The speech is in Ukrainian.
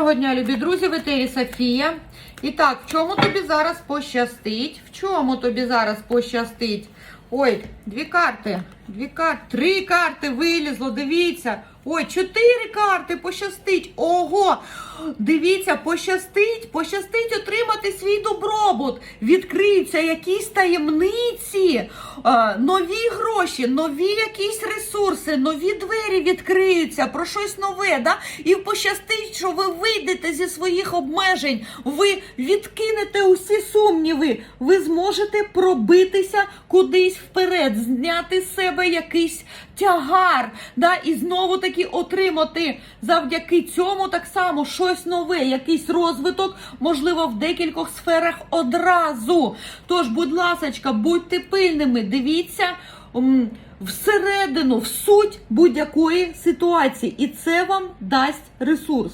Доброго дня, любі друзі, в етері Софія. І так, в чому тобі зараз пощастить? В чому тобі зараз пощастить? Ой, дві карти, дві карти, три карти вилізло, дивіться. Ой, чотири карти пощастить. Ого! Дивіться, пощастить, пощастить отримати свій добробут. Відкриються якісь таємниці, е, нові гроші, нові якісь ресурси, нові двері відкриються про щось нове. Да? І пощастить, що ви вийдете зі своїх обмежень, ви відкинете усі сумніви, ви зможете пробитися кудись вперед, зняти з себе якийсь тягар, да? і знову таки отримати завдяки цьому так само щось нове, якийсь розвиток, можливо, в декількох сферах одразу. Тож, будь ласочка, будьте пильними, дивіться. Всередину, в суть будь-якої ситуації, і це вам дасть ресурс.